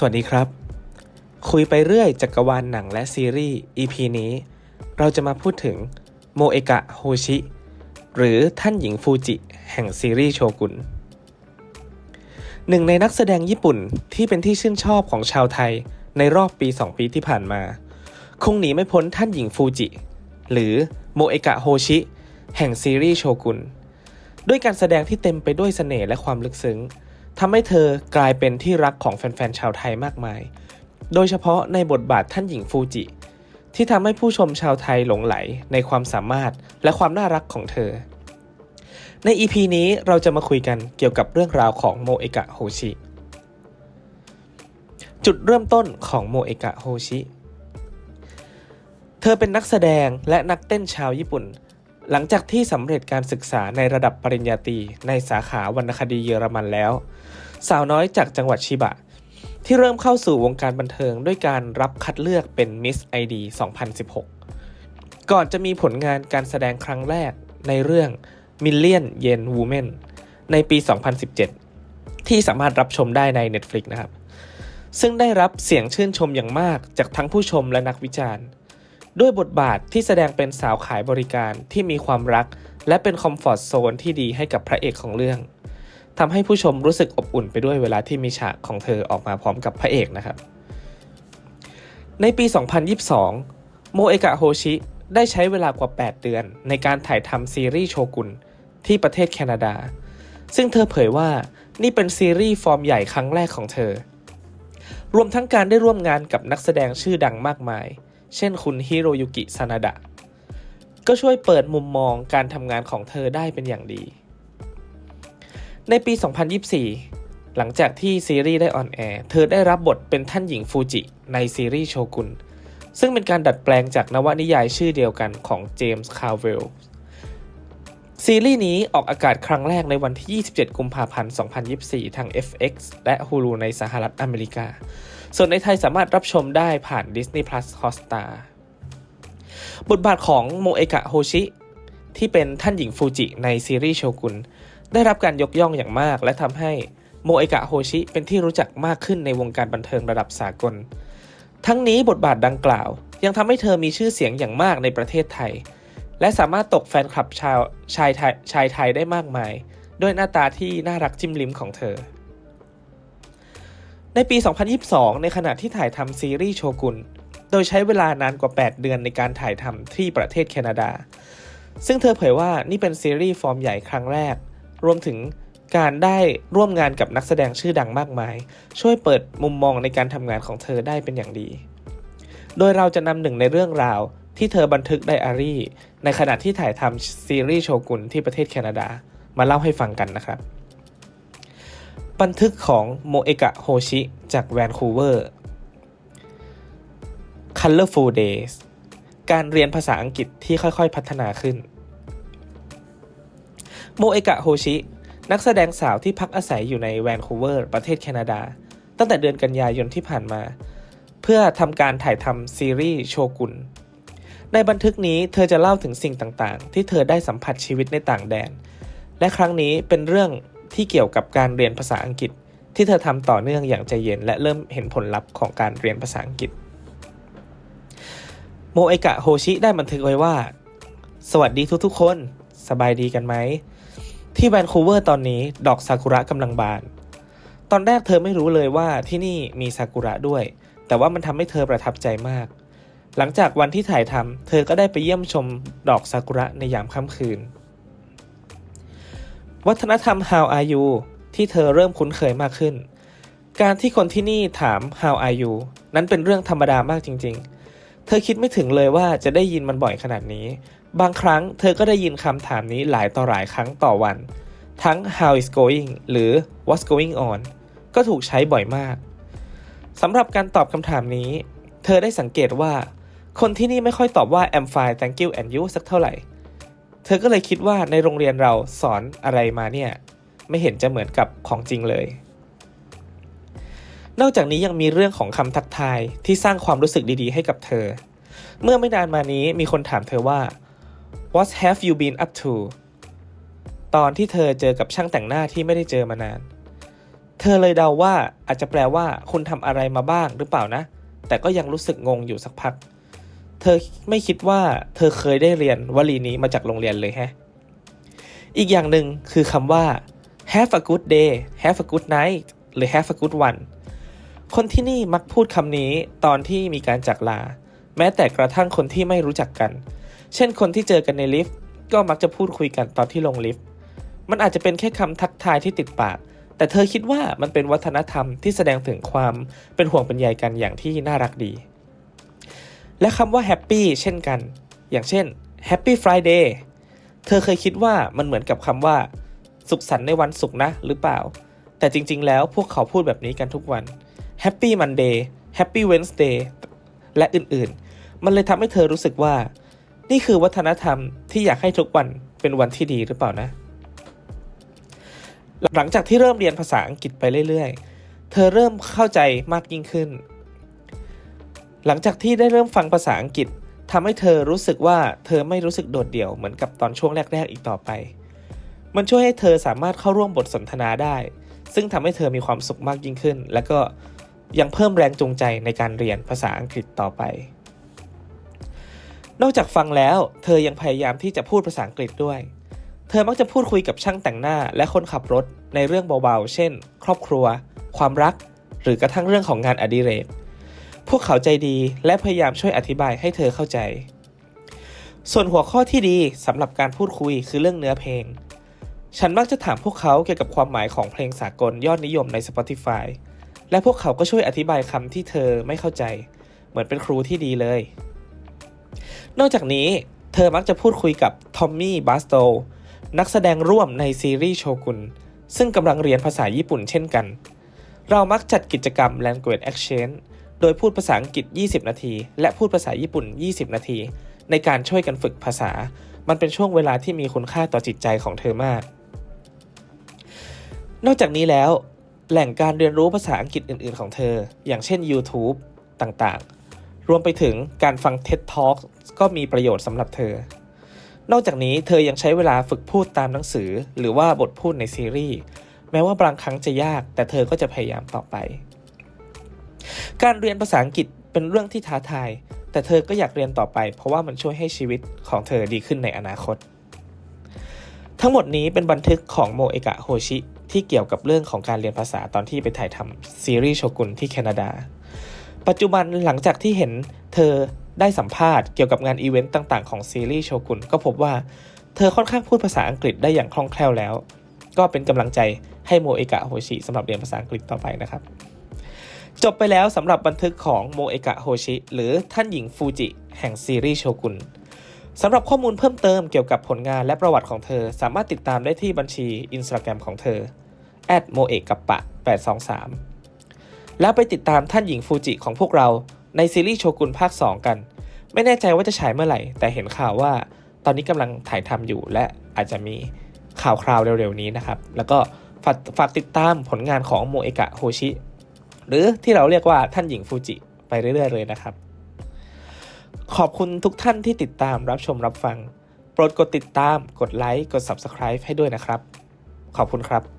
สวัสดีครับ คุยไปเรื่อยจักรวาลหนังและซีรีส์ EP นี้ เราจะมาพูดถึงโมเอกะโฮชิ หรือท่านหญิงฟูจิ แห่งซีรีส์โชกุน หนึ่งในนักแสดงญี่ปุ่นที่เป็นที่ชื่นชอบของชาวไทยในรอบปี 2 ปีที่ผ่านมา คงหนีไม่พ้นท่านหญิงฟูจิ หรือโมเอกะโฮชิ แห่งซีรีส์โชกุน ด้วยการแสดงที่เต็มไปด้วยเสน่ห์และความลึกซึ้ง ทำให้เธอกลายเป็นที่รักของแฟนๆชาวไทยมากมาย โดยเฉพาะในบทบาทท่านหญิงฟูจิ ที่ทำให้ผู้ชมชาวไทยหลงไหลในความสามารถและความน่ารักของเธอ ใน EP นี้เราจะมาคุยกันเกี่ยวกับเรื่องราวของโมเอกะโฮชิ จุดเริ่มต้นของโมเอกะโฮชิ เธอเป็นนักแสดงและนักเต้นชาวญี่ปุ่น หลังจากที่สำเร็จการศึกษาในระดับปริญญาตรีในสาขาวรรณคดีเยอรมันแล้ว สาวน้อยจากจังหวัดชิบะ ที่เริ่มเข้าสู่วงการบันเทิงด้วยการรับคัดเลือกเป็น Miss ID 2016 ก่อนจะมีผลงานการแสดงครั้งแรกในเรื่อง Million Yen Woman ในปี 2017 ที่สามารถรับชมได้ใน Netflix นะครับ ซึ่งได้รับเสียงชื่นชมอย่างมากจากทั้งผู้ชมและนักวิจารณ์ ด้วยบทบาทที่แสดงเป็นสาวขายบริการที่มีความรัก และเป็นคอมฟอร์ทโซนที่ดีให้กับพระเอกของเรื่องทำให้ผู้ชมรู้สึกอบอุ่นไปด้วยเวลาที่มีฉากของเธอออกมาพร้อมกับพระเอกนะครับ ในปี 2022 โมเอกะโฮชิได้ใช้เวลากว่า 8 เดือนในการถ่ายทำซีรีส์โชกุนที่ประเทศแคนาดา ซึ่งเธอเผยว่านี่เป็นซีรีส์ฟอร์มใหญ่ครั้งแรกของเธอ รวมทั้งการได้ร่วมงานกับนักแสดงชื่อดังมากมาย เช่นคุณฮิโรยุกิซานาดะ ก็ช่วยเปิดมุมมองการทำงานของเธอได้เป็นอย่างดี ในปี 2024 หลังจากที่ซีรีส์ได้ออนแอร์เธอได้รับบทเป็นท่านหญิงฟูจิในซีรีส์โชกุน ซึ่งเป็นการดัดแปลงจากนวนิยายชื่อเดียวกันของเจมส์คาร์เวลซีรีส์นี้ออกอากาศครั้งแรกในวันที่ 27 กุมภาพันธ์ 2024 ทาง FX และ Hulu ในสหรัฐอเมริกา ส่วนในไทยสามารถรับชมได้ผ่าน Disney Plus Hotstar บทบาทของโมเอกะโฮชิ ที่เป็นท่านหญิงฟูจิในซีรีส์โชกุนได้รับการยกย่องอย่างมาก และทำให้โมเอกะโฮชิเป็นที่รู้จักมากขึ้นในวงการบันเทิงระดับสากล ทั้งนี้บทบาทดังกล่าว ยังทำให้เธอมีชื่อเสียงอย่างมากในประเทศไทย และสามารถตกแฟนคลับชาวชายไทยชายไทยได้มากมาย ด้วยหน้าตาที่น่ารักจิ้มลิ้มของเธอ ในปี 2022 ในขณะที่ถ่ายทำซีรีส์โชกุน โดยใช้เวลานานกว่า 8 เดือนในการถ่ายทำที่ประเทศแคนาดา ซึ่งเธอเผยว่านี่เป็นซีรีส์ฟอร์มใหญ่ครั้งแรก รวมถึงการได้ร่วมงานกับนักแสดงชื่อดังมากมาย ช่วยเปิดมุมมองในการทำงานของเธอได้เป็นอย่างดี โดยเราจะนำหนึ่งในเรื่องราวที่เธอบันทึกไดอารี่ ในขณะที่ถ่ายทำซีรีส์โชกุนที่ประเทศแคนาดา มาเล่าให้ฟังกันนะครับ บันทึกของโมเอกะโฮชิจากแวนคูเวอร์ Colorful Days การเรียนภาษาอังกฤษที่ค่อยๆพัฒนาขึ้น โมเอกะโฮชิ นักแสดงสาวที่พักอาศัยอยู่ในแวนคูเวอร์ ประเทศแคนาดา ตั้งแต่เดือนกันยายนที่ผ่านมา เพื่อทำการถ่ายทำซีรีส์โชกุน ในบันทึกนี้เธอจะเล่าถึงสิ่งต่างๆ ที่เธอได้สัมผัสชีวิตในต่างแดน และครั้งนี้เป็นเรื่อง ที่เกี่ยวกับการเรียนภาษาอังกฤษ ที่เธอทำต่อเนื่องอย่างใจเย็น และเริ่มเห็นผลลัพธ์ของการเรียนภาษาอังกฤษ โมเอกะโฮชิได้บันทึกไว้ว่า สวัสดีทุกๆคน สบายดีกันไหม ที่แวนคูเวอร์ตอนนี้ดอกซากุระกำลังบาน ตอนแรกเธอไม่รู้เลยว่าที่นี่มีซากุระด้วย แต่ว่ามันทำให้เธอประทับใจมาก หลังจากวันที่ถ่ายทำเธอก็ได้ไปเยี่ยมชมดอกซากุระในยามค่ำคืน วัฒนธรรม How are you ที่เธอเริ่มคุ้นเคยมากขึ้น การที่คนที่นี่ถาม How are you นั้นเป็นเรื่องธรรมดามากจริง ๆ เธอคิดไม่ถึงเลยว่าจะได้ยินมันบ่อยขนาดนี้ บางครั้งเธอก็ได้ยินคำถามนี้หลายต่อหลายครั้งต่อวัน ทั้ง how is going หรือ what's going on ก็ถูกใช้บ่อยมากสำหรับการตอบคำถามนี้ เธอได้สังเกตว่า คนที่นี่ไม่ค่อยตอบว่า I'm fine thank you and you สักเท่าไหร่ เธอก็เลยคิดว่าในโรงเรียนเราสอนอะไรมาเนี่ยไม่เห็นจะเหมือนกับของจริงเลย นอกจากนี้ยังมีเรื่องของคำทักทายที่สร้างความรู้สึกดีๆ ให้กับเธอ เมื่อไม่นานมานี้มีคนถามเธอว่า What have you been up to ตอนที่เธอเจอกับช่างแต่งหน้าที่ไม่ได้เจอมานาน เธอเลยเดาว่าอาจจะแปลว่าคุณทำอะไรมาบ้างหรือเปล่านะ แต่ก็ยังรู้สึกงงอยู่สักพัก เธอไม่คิดว่าเธอเคยได้เรียนวลีนี้มาจากโรงเรียนเลยแฮะ อีกอย่างหนึ่งคือคำว่า have a good day have a good night หรือ have a good one คนที่นี่มักพูดคำนี้ตอนที่มีการจากลา แม้แต่กระทั่งคนที่ไม่รู้จักกัน เช่นคนที่เจอกันในลิฟต์ก็มักจะพูดคุยกันตอนที่ลงลิฟต์ มันอาจจะเป็นแค่คำทักทายที่ติดปาก แต่เธอคิดว่ามันเป็นวัฒนธรรมที่แสดงถึงความเป็นห่วงเป็นใยกันอย่างที่น่ารักดี และคำว่า happy เช่นกัน อย่างเช่น happy friday เธอเคยคิดว่ามันเหมือนกับคำว่า สุขสันต์ในวันศุกร์นะหรือเปล่า แต่จริง ๆ แล้วพวกเขาพูดแบบนี้กันทุกวัน Happy Monday Happy Wednesday และอื่นๆ มันเลยทำให้เธอรู้สึกว่า นี่คือวัฒนธรรมที่อยากให้ทุกวันเป็นวันที่ดีหรือเปล่านะ หลังจากที่เริ่มเรียนภาษาอังกฤษไปเรื่อยๆ เธอเริ่มเข้าใจมากยิ่งขึ้น หลังจากที่ได้เริ่มฟังภาษาอังกฤษทำให้เธอรู้สึกว่าเธอไม่รู้สึกโดดเดี่ยวเหมือนกับตอนช่วงแรก ๆ อีกต่อไป มันช่วยให้เธอสามารถเข้าร่วมบทสนทนาได้ ซึ่งทำให้เธอมีความสุขมากยิ่งขึ้น และก็ยังเพิ่มแรงจูงใจในการเรียนภาษาอังกฤษต่อไป นอกจากฟังแล้ว เธอยังพยายามที่จะพูดภาษาอังกฤษด้วย เธอมักจะพูดคุยกับช่างแต่งหน้าและคนขับรถในเรื่องเบาๆ เช่น ครอบครัว ความรัก หรือกระทั่งเรื่องของงานอดิเรก พวกเขาใจดีและพยายามช่วยอธิบายให้เธอเข้าใจ ส่วนหัวข้อที่ดีสำหรับการพูดคุยคือเรื่องเนื้อเพลง ฉันมักจะถามพวกเขาเกี่ยวกับความหมายของเพลงสากลยอดนิยมใน Spotify และพวกเขาก็ช่วยอธิบายคำที่เธอไม่เข้าใจ เหมือนเป็นครูที่ดีเลย นอกจากนี้เธอมักจะพูดคุยกับทอมมี่บาสโตนักแสดงร่วมในซีรีส์โชกุนซึ่งกำลังเรียนภาษาญี่ปุ่นเช่นกัน เรามักจัดกิจกรรม Language Exchange โดยพูดภาษาอังกฤษ 20 นาที และพูดภาษาญี่ปุ่น 20 นาที ในการช่วยกันฝึกภาษา มันเป็นช่วงเวลาที่มีคุณค่าต่อจิตใจของเธอมาก นอกจากนี้แล้ว แหล่งการเรียนรู้ภาษาอังกฤษอื่น ๆ ของเธอ อย่างเช่น YouTube ต่างๆ รวมไปถึงการฟัง TED Talk ก็มีประโยชน์สำหรับเธอ นอกจากนี้เธอยังใช้เวลาฝึกพูดตามหนังสือ หรือว่าบทพูดในซีรีส์ แม้ว่าบางครั้งจะยาก แต่เธอก็จะพยายามต่อไป การเรียนภาษาอังกฤษเป็นเรื่องที่ท้าทาย แต่เธอก็อยากเรียนต่อไป เพราะว่ามันช่วยให้ชีวิตของเธอดีขึ้นในอนาคต ทั้งหมดนี้เป็นบันทึกของโมเอกะโฮชิ ที่เกี่ยวกับเรื่องของการเรียนภาษาตอนที่ไปถ่ายทำซีรีส์โชกุนที่แคนาดา ปัจจุบันหลังจากที่เห็นเธอได้สัมภาษณ์เกี่ยวกับงานอีเวนต์ต่างๆของซีรีส์โชกุนก็พบว่าเธอค่อนข้างพูดภาษาอังกฤษได้อย่างคล่องแคล่วแล้ว ก็เป็นกำลังใจให้โมเอกะโฮชิสำหรับเรียนภาษาอังกฤษต่อไปนะครับ จบไปแล้วสำหรับบันทึกของโมเอกะโฮชิ หรือท่านหญิงฟูจิ แห่งซีรีส์โชกุนสำหรับข้อมูลเพิ่มเติมเกี่ยวกับผลงานและประวัติของเธอ สามารถติดตามได้ที่บัญชี Instagram ของเธอโมเอกกับปะ823 แล้วไปติดตามท่านหญิงฟูจิของพวกเราในซีรีส์โชกุนภาค 2 กัน ไม่แน่ใจว่าจะฉายเมื่อไหร่ แต่เห็นข่าวว่าตอนนี้กำลังถ่ายทำอยู่และอาจจะมีข่าวคราวเร็วๆนี้นะครับ แล้วก็ฝากติดตามผลงานของโมเอกะโฮชิ หรือที่เราเรียกว่าท่านหญิงฟูจิไปเรื่อยๆเลยนะครับ ขอบคุณทุกท่านที่ติดตามรับชมรับฟัง โปรดกดติดตาม กดไลค์ กด Subscribe ให้ด้วยนะครับ ขอบคุณครับ